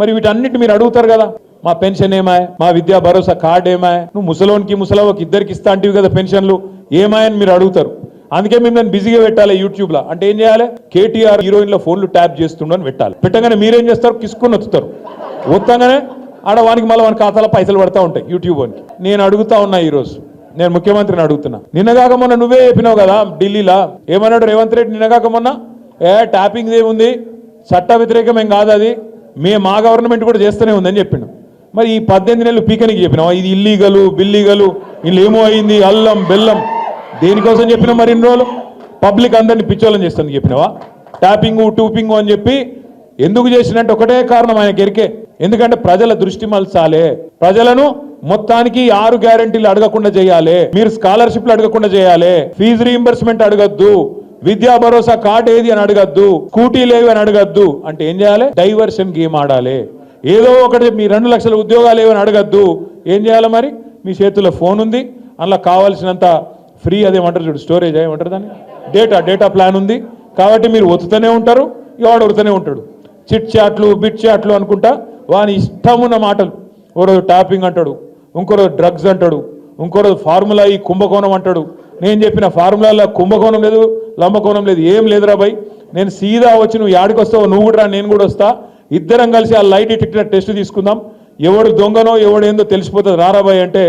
మరి వీటన్నిటి మీరు అడుగుతారు కదా? మా పెన్షన్ ఏమాయ? మా విద్యా భరోసా కార్డు ఏమాయ? నువ్వు ముసలోనికి ముసలవకి ఇద్దరికి ఇస్తా అంటివి కదా పెన్షన్లు? ఏమాయని మీరు అడుగుతారు. అందుకే మేము నన్ను బిజీగా పెట్టాలి యూట్యూబ్లో అంటే ఏం చేయాలి? కేటీఆర్ హీరోయిన్ల ఫోన్లు ట్యాప్ చేస్తుండని అని పెట్టాలి. పెట్టగానే మీరేం చేస్తారు? కిసుకుని వస్తారు వస్తాగానే ఆడ వానికి మళ్ళీ వాని ఖాతాలో పైసలు పడతా ఉంటాయి యూట్యూబ్ వానికి. నేను అడుగుతా ఉన్నా ఈరోజు. నేను ముఖ్యమంత్రిని అడుగుతున్నా. నిన్నగాక మొన్న నువ్వే చెప్పినావు కదా ఢిల్లీలో? ఏమన్నాడు రేవంత్ రెడ్డి నిన్నగాక మొన్న? ఏ ట్యాపింగ్ ఏముంది? చట్ట వ్యతిరేకం ఏం కాదు అది. మే మా గవర్నమెంట్ కూడా చేస్తూనే ఉందని చెప్పిండు. మరి ఈ పద్దెనిమిది నెలలు పీకనికి చెప్పినావా? ఇది ఇల్లీగలు బిల్లీగలు వీళ్ళు ఏమో అయింది అల్లం బెల్లం. దేనికోసం చెప్పినా మరి ఇన్ని రోజులు? పబ్లిక్ అందరిని పిచ్చోళ్ళని చేస్తుంది చెప్పినావా? ట్యాపింగు టూపింగు అని చెప్పి ఎందుకు చేసినట్టు ఒకటే కారణం ఆయన గెరికే ఎందుకంటే ప్రజల దృష్టి మలచాలే. ప్రజలను మొత్తానికి ఆరు గ్యారంటీలు అడగకుండా చేయాలి. మీరు స్కాలర్షిప్లు అడగకుండా చేయాలి. ఫీజు రీఎంబర్స్మెంట్ అడగద్దు. విద్యా భరోసా కార్డు ఏది అని అడగద్దు స్కూటీ లేవి అని అడగద్దు. అంటే ఏం చేయాలి? డైవర్షన్ గేమ్ ఆడాలి. ఏదో ఒకటి మీ రెండు లక్షల ఉద్యోగాలు ఏవని అడగద్దు. ఏం చేయాలి మరి? మీ చేతిలో ఫోన్ ఉంది. అందులో కావాల్సినంత ఫ్రీ అదేమంటారు చూడు స్టోరేజ్ ఏమంటారు దాన్ని? డేటా డేటా ప్లాన్ ఉంది. కాబట్టి మీరు ఒత్తుతూనే ఉంటారు ఇక వాడు ఒడుతూనే ఉంటాడు. చిట్ చాట్లు బిట్ చాట్లు అనుకుంటా వాని ఇష్టమున్న మాటలు. ఓ రోజు టాపింగ్ అంటాడు ఇంకో రోజు డ్రగ్స్ అంటాడు ఇంకో రోజు ఫార్ములా ఈ కుంభకోణం అంటాడు. నేను చెప్పిన ఫార్ములాలో కుంభకోణం లేదు లంబకోణం లేదు ఏం లేదురా భయ్ నేను సీదా వచ్చి నువ్వు యాడికి వస్తావు నువ్వు కూడా రా నేను కూడా వస్తా. ఇద్దరం కలిసి ఆ లైట్ డిటెక్టర్ టెస్ట్ తీసుకుందాం. ఎవడు దొంగనో ఎవడు ఏందో తెలిసిపోతుంది రారాబాయ్ అంటే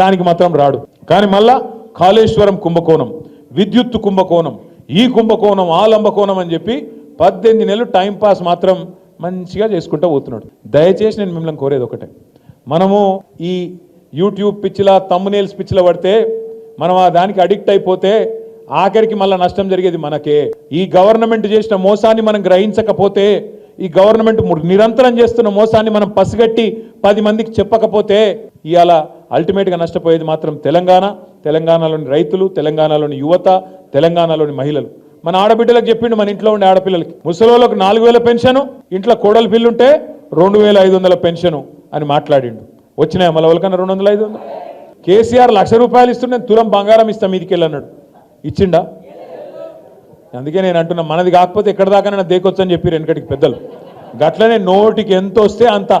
దానికి మాత్రం రాడు. కానీ మళ్ళా కాళేశ్వరం కుంభకోణం విద్యుత్ కుంభకోణం ఈ కుంభకోణం ఆ లంబకోణం అని చెప్పి పద్దెనిమిది నెలలు టైం పాస్ మాత్రం మంచిగా చేసుకుంటూ పోతున్నాడు. దయచేసి నేను మిమ్మల్ని కోరేది ఒకటే. మనము ఈ యూట్యూబ్ పిచ్చిలా తమ్మునేల్స్ పిచ్చిలా పడితే మనం ఆ దానికి అడిక్ట్ అయిపోతే ఆఖరికి మళ్ళీ నష్టం జరిగేది మనకే. ఈ గవర్నమెంట్ చేసిన మోసాన్ని మనం గ్రహించకపోతే ఈ గవర్నమెంట్ నిరంతరం చేస్తున్న మోసాన్ని మనం పసిగట్టి పది మందికి చెప్పకపోతే ఇవాళ అల్టిమేట్గా నష్టపోయేది మాత్రం తెలంగాణ తెలంగాణలోని రైతులు తెలంగాణలోని యువత తెలంగాణలోని మహిళలు. మన ఆడబిడ్డలకు చెప్పిండు మన ఇంట్లో ఉండే ఆడపిల్లలకి. ముసలోళ్ళకు నాలుగు వేల పెన్షను ఇంట్లో కోడలు పిల్లుంటే రెండు వేల ఐదు వందల పెన్షను అని మాట్లాడిండు. వచ్చినాయి మళ్ళీ వాళ్ళకన్నా రెండు వందల ఐదు వందలు? కేసీఆర్ లక్ష రూపాయలు ఇస్తుంటే తులం బంగారం ఇస్తా మీదికి వెళ్ళన్నాడు. ఇచ్చిండా? అందుకే నేను అంటున్నా మనది కాకపోతే ఎక్కడ దాకా దేకొచ్చని చెప్పారు వెనకటికి పెద్దలు. గట్లనే నోటికి ఎంత వస్తే అంత.